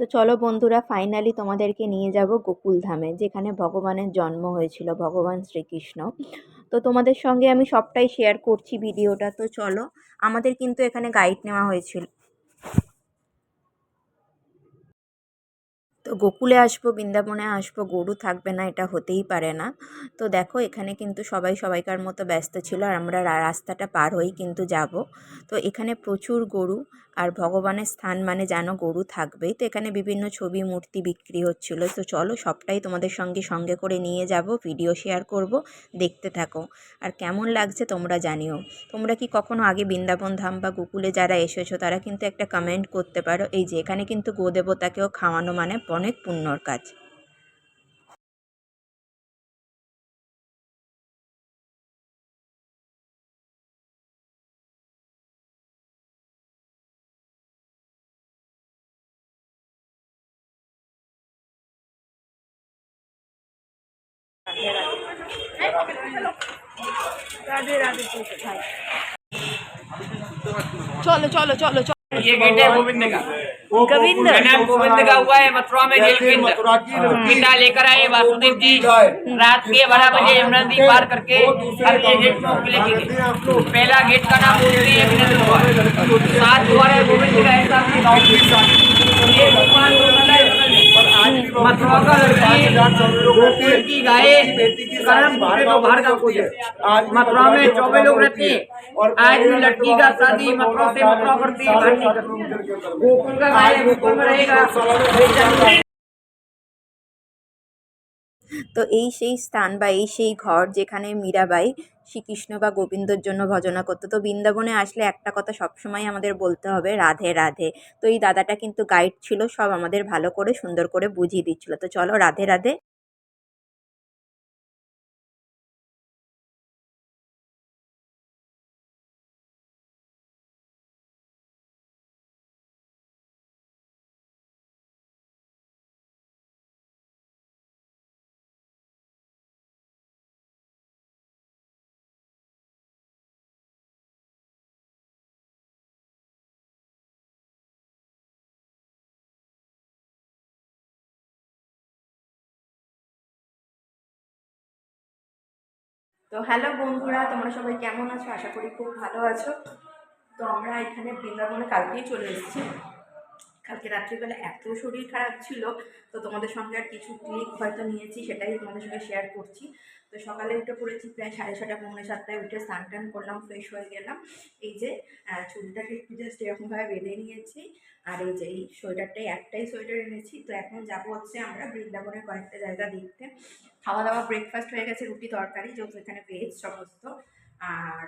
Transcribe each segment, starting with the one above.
তো চলো বন্ধুরা ফাইনালি তোমাদেরকে নিয়ে যাব গোকুল ধামে, যেখানে ভগবানের জন্ম হয়েছিল, ভগবান শ্রীকৃষ্ণ। তো তোমাদের সঙ্গে আমি সবটাই শেয়ার করছি ভিডিওটা, তো চলো, আমাদের কিন্তু এখানে গাইড নেওয়া হয়েছিল। তো গোকুলে আসব, বৃন্দাবনে আসব, গরু থাকবে না, এটা হতেই পারে না। তো দেখো, এখানে কিন্তু সবাই সবাইকার মতো ব্যস্ত ছিল, আর আমরা রাস্তাটা পার হয়েই কিন্তু যাব। তো এখানে প্রচুর গরু আর ভগবানের স্থান মানে যেন গরু থাকবেই। তো এখানে বিভিন্ন ছবি, মূর্তি বিক্রি হচ্ছিল। তো চলো সবটাই তোমাদের সঙ্গে সঙ্গে করে নিয়ে যাব ভিডিও শেয়ার করব, দেখতে থাকো। আর কেমন লাগছে তোমরা জানিও। তোমরা কি কখনো আগে বৃন্দাবন ধাম বা গোকুলে যারা এসেছ, তারা কিন্তু একটা কমেন্ট করতে পারো। এই যে এখানে কিন্তু গোদেবতাকেও খাওয়ানো মানে অনেক পুণ্যর কাজ। চলো চলো চলো চলো ये गेट है गोविंद का गोविंद का नाम गोविंद का हुआ है मथुरा में जेल के अंदर पिंडा लेकर आए वासुदेव जी रात के बारह बजे यमुना नदी पार करके हर के गेट में किले की गई पहला गेट का नाम गोविंद अभिनंदन हुआ है सात द्वार है गोविंद का ऐसा मथुरा का लड़की की गाय कारण भूखे तो बाहर का कोई है मथुरा में चौबे लोग रहते हैं आज भी लड़की का शादी मथुरा से मथुरा करती है बाहर नहीं करती गोकुल का गाय गोकुल में रहेगा তো এই সেই স্থান বা এই সেই ঘর যেখানে মীরাবাই শ্রীকৃষ্ণ বা গোবিন্দর জন্য ভজনা করতো। তো বৃন্দাবনে আসলে একটা কথা সবসময় আমাদের বলতে হবে, রাধে রাধে। তো এই দাদাটা কিন্তু গাইড ছিল, সব আমাদের ভালো করে, সুন্দর করে বুঝিয়ে দিচ্ছিল। তো চলো, রাধে রাধে। তো হ্যালো বন্ধুরা, তোমরা সবাই কেমন আছো? আশা করি খুব ভালো আছো। তো আমরা এখানে বৃন্দাবনে কালকেই চলে এসেছি। কালকে রাত্রিবেলা এত শরীর খারাপ ছিল, তো তোমাদের সঙ্গে আর কিছু ক্লিক হয়তো নিয়েছি, সেটাই তোমাদের সঙ্গে শেয়ার করছি। তো সকালে উঠে পড়েছি প্রায় সাড়ে ছটা, পৌনে সাতটায় উঠে স্নান টান করলাম ফ্রেশ হয়ে গেলাম। এই যে চুলটাকে একটু জাস্ট এরকমভাবে বেঁধে নিয়েছি। আর এই যে এই সোয়েটারটাই একটাই সোয়েটার এনেছি। তো এখন যাব হচ্ছে আমরা বৃন্দাবনের কয়েকটা জায়গা দেখতে। খাওয়া দাওয়া ব্রেকফাস্ট হয়ে গেছে রুটি তরকারি যেহেতু এখানে ভেজ সমস্ত। আর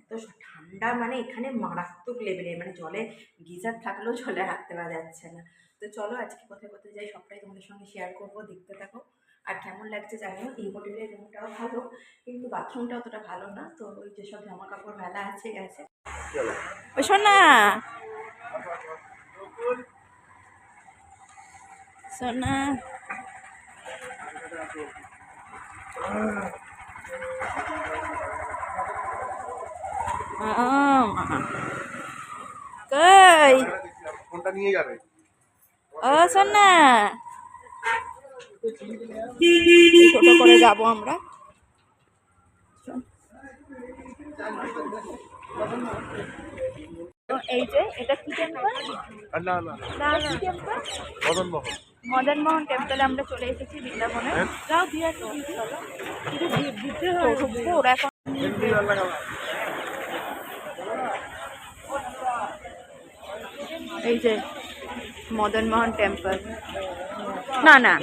এত ঠান্ডা মানে এখানে মারাত্মক লেভেলে মানে জলে গিজার থাকলেও জলে হাঁটতে পারা যাচ্ছে না। তো চলো আজকে কোথায় কোথায় যাই সবটাই তোমাদের সঙ্গে শেয়ার করব দেখতে থাকো। আর কেমন লাগছে জানিও এই হোটেলের রুমটাও ভালো কিন্তু বাথরুমটা অতটা ভালো না। তো ওই যেসব জামা কাপড় মেলা আছে গেছে। ও সোনা। কই? ফোনটা নিয়ে যাবে। ও সোনা। ছোট করে যাব আমরা। এই যে এটা কি টেম্পল না না। না কি টেম্পল মদন মোহন মদন মোহন টেম্পলে আমরা চলে এসেছি বৃন্দাবনে। হ্যাঁ। কিন্তু ওরা এখন। এই যে মদন মোহন টেম্পল না না।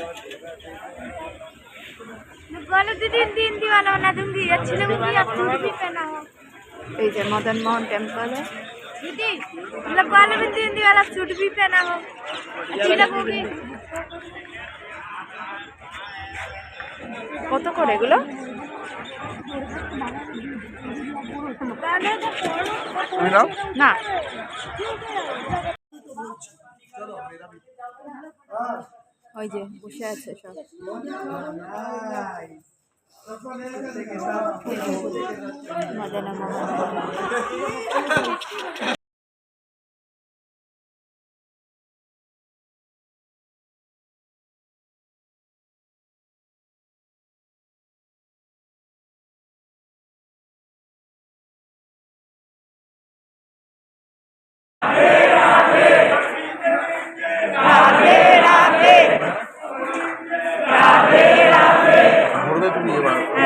এই যে মদন মোহন টেম্পলে दीदी मतलब बोलो हिंदी हिंदी वाला सूट भी पहना हो अच्छी लगूंगी কত করে এগুলো তুমি নাও না ওই যে বসে আছে সব মদনা মোহন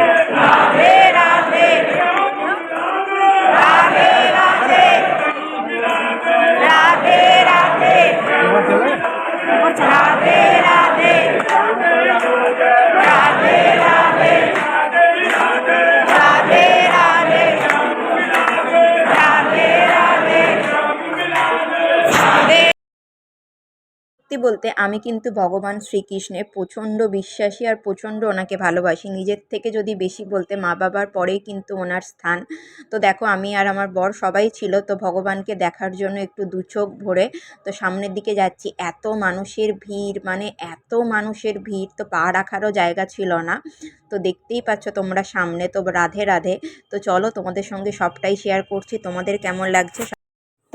Yeah. সত্যি বলতে আমি কিন্তু ভগবান শ্রীকৃষ্ণের প্রচণ্ড বিশ্বাসী আর প্রচণ্ড ওনাকে ভালোবাসি। নিজের থেকে যদি বেশি বলতে মা বাবার পরেই কিন্তু ওনার স্থান। তো দেখো, আমি আর আমার বর সবাই ছিল, তো ভগবানকে দেখার জন্য একটু দু চোখ ভরে, তো সামনের দিকে যাচ্ছি। এত মানুষের ভিড় মানে এত মানুষের ভিড়, তো পা রাখারও জায়গা ছিল না। তো দেখতেই পাচ্ছ তোমরা সামনে, তো রাধে রাধে। তো চলো তোমাদের সঙ্গে সবটাই শেয়ার করছি, তোমাদের কেমন লাগছে?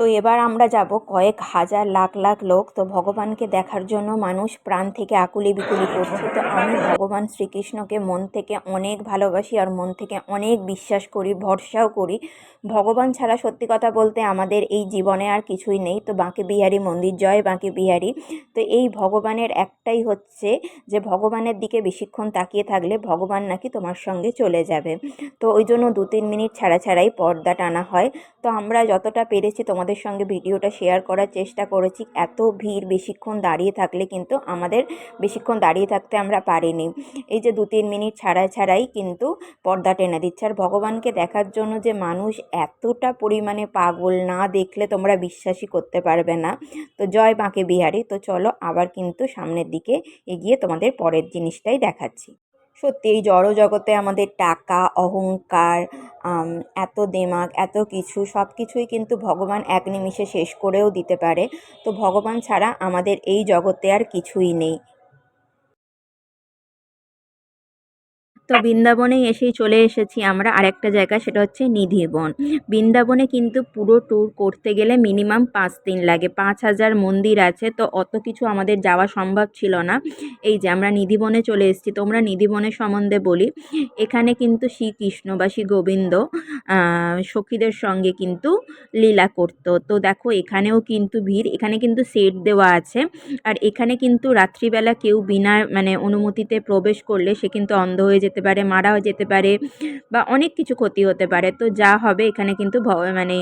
তো এবার আমরা যাব কয়েক হাজার লাখ লাখ লোক। তো ভগবানকে দেখার জন্য মানুষ প্রাণ থেকে আকুলি বিকুলি করছে। তো আমি ভগবান শ্রীকৃষ্ণকে মন থেকে অনেক ভালোবাসি আর মন থেকে অনেক বিশ্বাস করি, ভরসাও করি। ভগবান ছাড়া সত্যি কথা বলতে আমাদের এই জীবনে আর কিছুই নেই। তো বাঁকে বিহারি মন্দির জয়, বাঁকে বিহারি। তো এই ভগবানের একটাই হচ্ছে যে ভগবানের দিকে বেশিক্ষণ তাকিয়ে থাকলে ভগবান নাকি তোমার সঙ্গে চলে যাবে। তো ওই জন্য দু তিন মিনিট ছাড়া ছাড়াই পর্দা টানা হয়। তো আমরা যতটা পেরেছি তোমাদের সঙ্গে ভিডিওটা শেয়ার করার চেষ্টা করেছি। এত ভিড় বেশিক্ষণ দাঁড়িয়ে থাকলে কিন্তু আমাদের বেশিক্ষণ দাঁড়িয়ে থাকতে আমরা পারিনি। এই যে দু তিন মিনিট ছাড়া ছাড়াই কিন্তু পর্দা টেনে দিচ্ছে। আর ভগবানকে দেখার জন্য যে মানুষ এতটা পরিমাণে পাগল না দেখলে তোমরা বিশ্বাসই করতে পারবে না। তো জয় বাঁকে বিহারি। তো চলো আবার কিন্তু সামনের দিকে এগিয়ে তোমাদের পরের জিনিসটাই দেখাচ্ছি। সত্যি এই জড় জগতে আমাদের টাকা, অহংকার এত দেমাগ এত কিছু, সব কিছুই কিন্তু ভগবান এক নিমিষে শেষ করেও দিতে পারে। তো ভগবান ছাড়া আমাদের এই জগতে আর কিছুই নেই। তো বৃন্দাবনে এসেই চলে এসেছি আমরা আরেকটা জায়গা, সেটা হচ্ছে নিধিবন। বৃন্দাবনে কিন্তু পুরো ট্যুর করতে গেলে মিনিমাম পাঁচ দিন লাগে, পাঁচ হাজার মন্দির আছে, তো অত কিছু আমাদের যাওয়া সম্ভব ছিল না। এই যে আমরা নিধিবনে চলে এসেছি, তোমরা নিধিবনের সম্বন্ধে বলি, এখানে কিন্তু শ্রীকৃষ্ণ বা শ্রী গোবিন্দ সখীদের সঙ্গে কিন্তু লীলা করতো। তো দেখো, এখানেও কিন্তু ভিড়, এখানে কিন্তু সেট দেওয়া আছে। আর এখানে কিন্তু রাত্রিবেলা কেউ বিনা মানে অনুমতিতে প্রবেশ করলে সে কিন্তু অন্ধ হয়ে যেতে পারে, মারাও যেতে পারে বা অনেক কিছু ক্ষতি হতে পারে। তো যা হবে এখানে কিন্তু মানে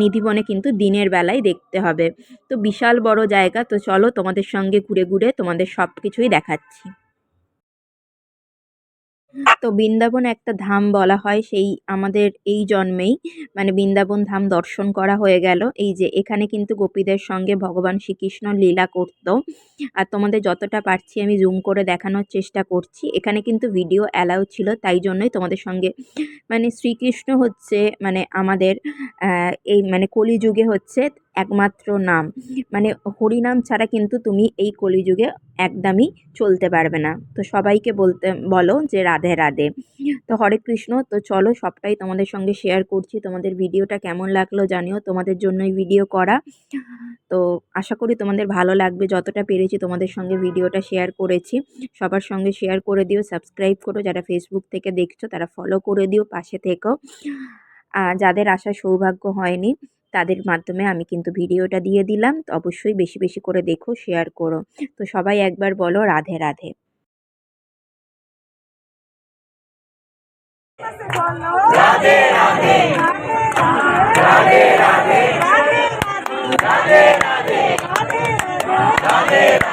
নিধিবনে কিন্তু দিনের বেলায় দেখতে হবে। তো বিশাল বড় জায়গা, তো চলো তোমাদের সঙ্গে ঘুরে ঘুরে তোমাদের সব কিছুই দেখাচ্ছি। তো বৃন্দাবন একটা ধাম বলা হয়, সেই আমাদের এই জন্মেই। মানে বৃন্দাবন ধাম দর্শন করা হয়ে গেল। এই যে এখানে কিন্তু গোপীদের সঙ্গে ভগবান শ্রীকৃষ্ণ লীলা করতো। আর তোমাদের যতটা পারছি আমি জুম করে দেখানোর চেষ্টা করছি। এখানে কিন্তু ভিডিও অ্যালাউ ছিল, তাই জন্যই তোমাদের সঙ্গে মানে শ্রীকৃষ্ণ হচ্ছে মানে আমাদের এই মানে কলিযুগে হচ্ছে। একমাত্র নাম। মানে হরিনাম ছাড়া কিন্তু তুমি এই কলিযুগে একদমই চলতে পারবে না। তো সবাইকে বলতে বলো যে রাধে রাধে। তো হরে কৃষ্ণ তো চলো সবটাই তোমাদের সঙ্গে শেয়ার করছি। তোমাদের ভিডিওটা কেমন লাগল জানিও। তোমাদের জন্যই ভিডিও করা। তো আশা করি তোমাদের ভালো লাগবে। যতটা পেরেছি তোমাদের সঙ্গে ভিডিওটা শেয়ার করেছি। সবার সঙ্গে শেয়ার করে দিও। সাবস্ক্রাইব করো। যারা ফেসবুক থেকে দেখছ তারা ফলো করে দিও। পাশে থেকো। আর যাদের আসার সৌভাগ্য হয়নি তাদের মাধ্যমে আমি কিন্তু ভিডিওটা দিয়ে দিলাম। তো অবশ্যই বেশি বেশি করে দেখো শেয়ার করো। তো সবাই একবার বলো রাধে রাধে। রাধে রাধে। রাধে রাধে। রাধে রাধে। রাধে রাধে।